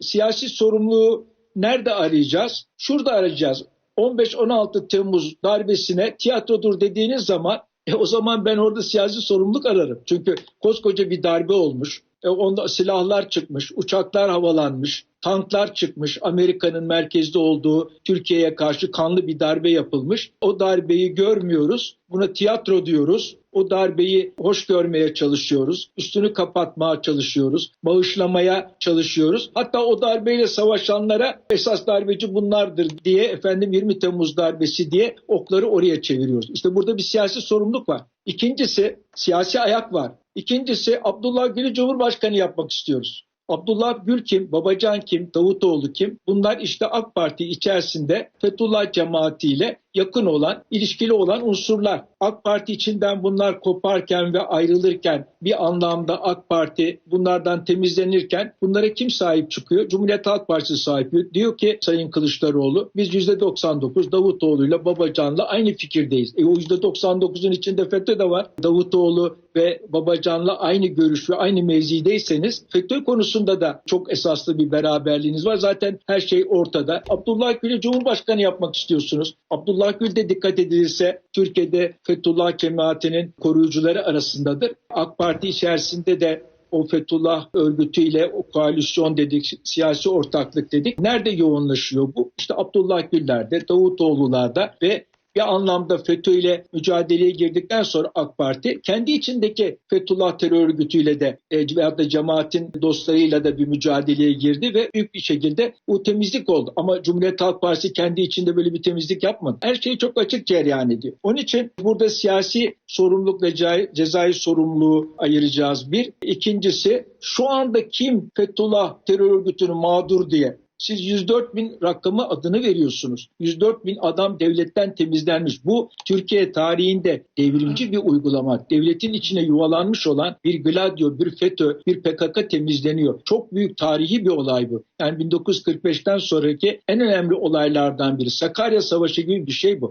Siyasi sorumluluğu nerede arayacağız? Şurada arayacağız. 15-16 Temmuz darbesine tiyatrodur dediğiniz zaman e o zaman ben orada siyasi sorumluluk ararım. Çünkü koskoca bir darbe olmuş. E onda silahlar çıkmış, uçaklar havalanmış, tanklar çıkmış. Amerika'nın merkezde olduğu Türkiye'ye karşı kanlı bir darbe yapılmış. O darbeyi görmüyoruz. Buna tiyatro diyoruz. O darbeyi hoş görmeye çalışıyoruz. Üstünü kapatmaya çalışıyoruz. Bağışlamaya çalışıyoruz. Hatta o darbeyle savaşanlara esas darbeci bunlardır diye efendim 20 Temmuz darbesi diye okları oraya çeviriyoruz. İşte burada bir siyasi sorumluluk var. İkincisi siyasi ayak var. İkincisi Abdullah Gül'ü Cumhurbaşkanı yapmak istiyoruz. Abdullah Gül kim, Babacan kim, Davutoğlu kim? Bunlar işte AK Parti içerisinde Fethullah cemaatiyle yakın olan, ilişkili olan unsurlar. AK Parti içinden bunlar koparken ve ayrılırken bir anlamda AK Parti bunlardan temizlenirken bunlara kim sahip çıkıyor? Cumhuriyet Halk Partisi sahip. Diyor ki Sayın Kılıçdaroğlu biz %99 Davutoğlu'yla Babacan'la aynı fikirdeyiz. E o %99'un içinde FETÖ de var. Davutoğlu ve Babacan'la aynı görüş ve aynı mevzideyseniz FETÖ konusunda da çok esaslı bir beraberliğiniz var. Zaten her şey ortada. Abdullah Gül'ü Cumhurbaşkanı yapmak istiyorsunuz. Abdullah Gül de dikkat edilirse Türkiye'de Fethullah cemaatinin koruyucuları arasındadır. AK Parti içerisinde de o Fethullah örgütüyle o koalisyon dedik, siyasi ortaklık dedik. Nerede yoğunlaşıyor bu? İşte Abdullah Güller'de, Davutoğlu'larda ve bir anlamda FETÖ ile mücadeleye girdikten sonra AK Parti kendi içindeki Fethullah terör örgütüyle de e, veyahut da cemaatin dostlarıyla da bir mücadeleye girdi ve büyük bir şekilde bu temizlik oldu. Ama Cumhuriyet Halk Partisi kendi içinde böyle bir temizlik yapmadı. Her şeyi çok açık cereyan ediyor. Onun için burada siyasi sorumluluk ve cezai sorumluluğu ayıracağız bir. İkincisi şu anda kim Fethullah terör örgütünü mağdur diye siz 104 bin rakamı adını veriyorsunuz. 104 bin adam devletten temizlenmiş. Bu Türkiye tarihinde devrimci bir uygulama. Devletin içine yuvalanmış olan bir Gladio, bir FETÖ, bir PKK temizleniyor. Çok büyük tarihi bir olay bu. Yani 1945'ten sonraki en önemli olaylardan biri. Sakarya Savaşı gibi bir şey bu.